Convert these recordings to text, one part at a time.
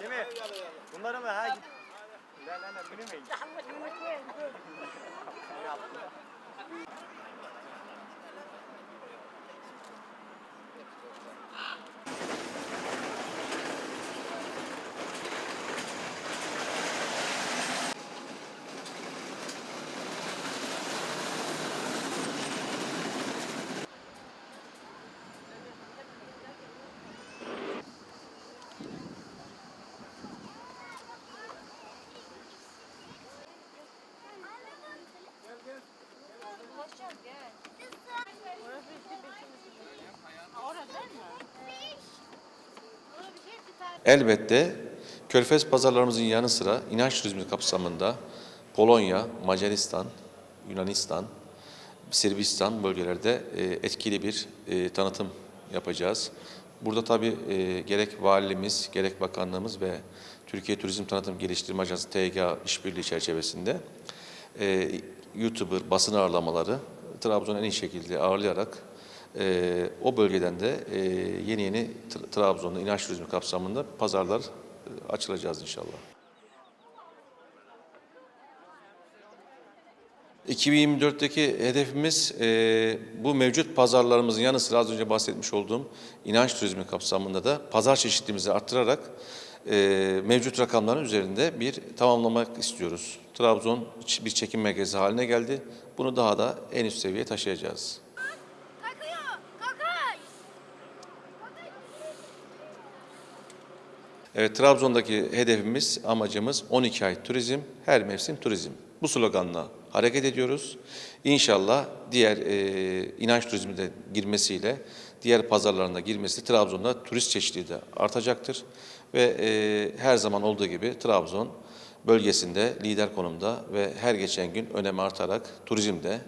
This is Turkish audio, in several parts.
Değil mi? Bunları mı? Ha git. Lan lan lan bunu mu? Elbette Körfez pazarlarımızın yanı sıra inanç turizmi kapsamında Polonya, Macaristan, Yunanistan, Sırbistan bölgelerde e, etkili bir e, tanıtım yapacağız. Burada tabii e, gerek valimiz, gerek bakanlığımız ve Türkiye Turizm Tanıtım Geliştirme Ajansı TGA işbirliği çerçevesinde YouTuber basın ağırlamaları Trabzon'u en iyi şekilde ağırlayarak e, o bölgeden de e, yeni yeni Tra- Trabzon'da inanç turizmi kapsamında pazarlar e, açılacağız inşallah. 2024'teki hedefimiz e, bu mevcut pazarlarımızın yanı sıra az önce bahsetmiş olduğum inanç turizmi kapsamında da pazar çeşitliliğimizi arttırarak e, mevcut rakamların üzerinde bir tamamlamak istiyoruz. Trabzon bir çekim merkezi haline geldi. Bunu daha da en üst seviyeye taşıyacağız. Evet, Trabzon'daki hedefimiz, amacımız 12 ay turizm, her mevsim turizm. Bu sloganla hareket ediyoruz. İnşallah diğer e, inanç turizmi de girmesiyle, diğer pazarlarına girmesi Trabzon'da turist çeşitliliği de artacaktır. Ve e, her zaman olduğu gibi Trabzon bölgesinde lider konumda ve her geçen gün önemi artarak turizmde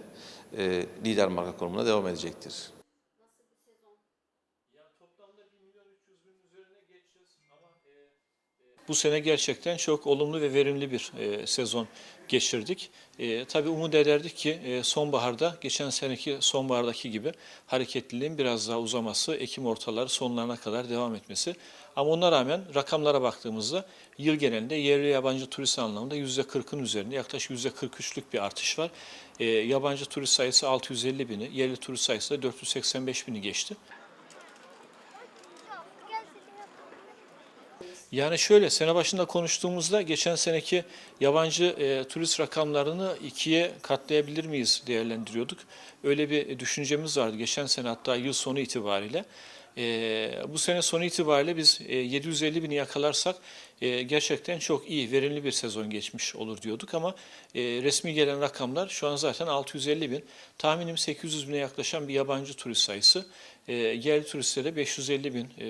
e, lider marka konumuna devam edecektir. Bu sene gerçekten çok olumlu ve verimli bir e, sezon geçirdik. E, tabii umut ederdik ki e, sonbaharda geçen seneki sonbahardaki gibi hareketliliğin biraz daha uzaması, Ekim ortaları sonlarına kadar devam etmesi. Ama ona rağmen rakamlara baktığımızda yıl genelinde yerli yabancı turist anlamında %40'ın üzerinde yaklaşık %43'lük bir artış var. E, yabancı turist sayısı 650 bini, yerli turist sayısı da 485 bini geçti. Yani şöyle sene başında konuştuğumuzda geçen seneki yabancı e, turist rakamlarını ikiye katlayabilir miyiz değerlendiriyorduk. Öyle bir düşüncemiz vardı geçen sene hatta yıl sonu itibariyle. E, bu sene sonu itibariyle biz e, 750 bini yakalarsak e, gerçekten çok iyi, verimli bir sezon geçmiş olur diyorduk ama e, resmi gelen rakamlar şu an zaten 650 bin. Tahminim 800 bine yaklaşan bir yabancı turist sayısı. E, yerli turistlere 550 bin e,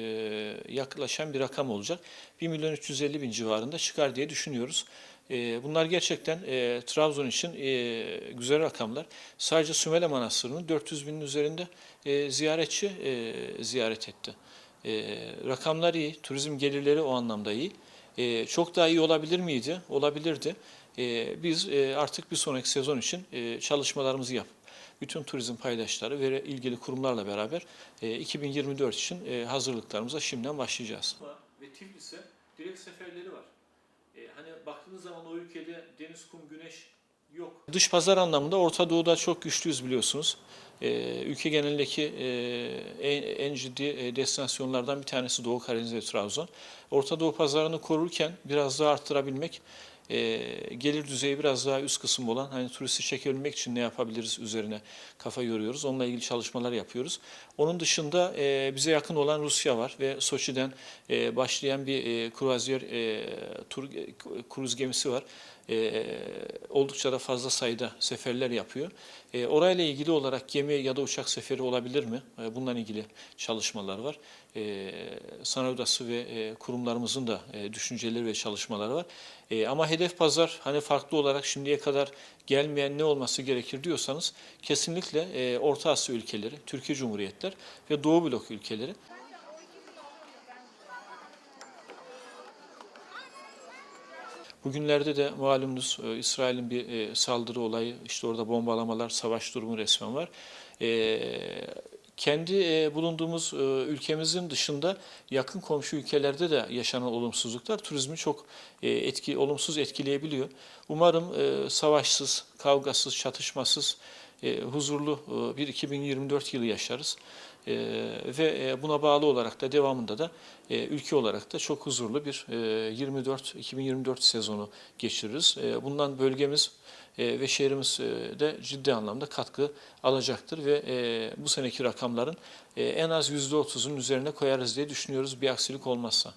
yaklaşan bir rakam olacak. 1 milyon 350 bin civarında çıkar diye düşünüyoruz. E, bunlar gerçekten e, Trabzon için e, güzel rakamlar. Sadece Sümele Manastırı'nın 400 binin üzerinde e, ziyaretçi e, ziyaret etti. E, rakamlar iyi, turizm gelirleri o anlamda iyi. E, çok daha iyi olabilir miydi? Olabilirdi. E, biz e, artık bir sonraki sezon için e, çalışmalarımızı yapıp bütün turizm paydaşları ve ilgili kurumlarla beraber e, 2024 için e, hazırlıklarımıza şimdiden başlayacağız. Ve Tiflis'e direkt seferleri var. E, hani baktığınız zaman o ülkede deniz, kum, güneş yok. Dış pazar anlamında Orta Doğu'da çok güçlüyüz biliyorsunuz. E, ülke genelindeki e, en, ciddi destinasyonlardan bir tanesi Doğu Karadeniz ve Trabzon. Orta Doğu pazarını korurken biraz daha arttırabilmek, e, gelir düzeyi biraz daha üst kısım olan hani turisti çekebilmek için ne yapabiliriz üzerine kafa yoruyoruz. Onunla ilgili çalışmalar yapıyoruz. Onun dışında e, bize yakın olan Rusya var ve Soçi'den e, başlayan bir e, kruvaziyer e, tur e, kruz gemisi var. E, oldukça da fazla sayıda seferler yapıyor. E, orayla ilgili olarak gemi ya da uçak seferi olabilir mi? E, bununla ilgili çalışmalar var. E, Sanayi Odası ve e, kurumlarımızın da e, düşünceleri ve çalışmaları var. E, ama hedef pazar hani farklı olarak şimdiye kadar gelmeyen ne olması gerekir diyorsanız kesinlikle e, Orta Asya ülkeleri, Türkiye Cumhuriyetler ve Doğu Blok ülkeleri. Bugünlerde de malumunuz e, İsrail'in bir e, saldırı olayı, işte orada bombalamalar, savaş durumu resmen var. E, kendi e, bulunduğumuz e, ülkemizin dışında yakın komşu ülkelerde de yaşanan olumsuzluklar turizmi çok e, etki olumsuz etkileyebiliyor. Umarım e, savaşsız, kavgasız, çatışmasız, e, huzurlu e, bir 2024 yılı yaşarız. E, ve e, buna bağlı olarak da devamında da e, ülke olarak da çok huzurlu bir e, 24 2024 sezonu geçiririz. E, bundan bölgemiz e, ve şehrimiz e, de ciddi anlamda katkı alacaktır ve e, bu seneki rakamların en az %30'un üzerine koyarız diye düşünüyoruz bir aksilik olmazsa.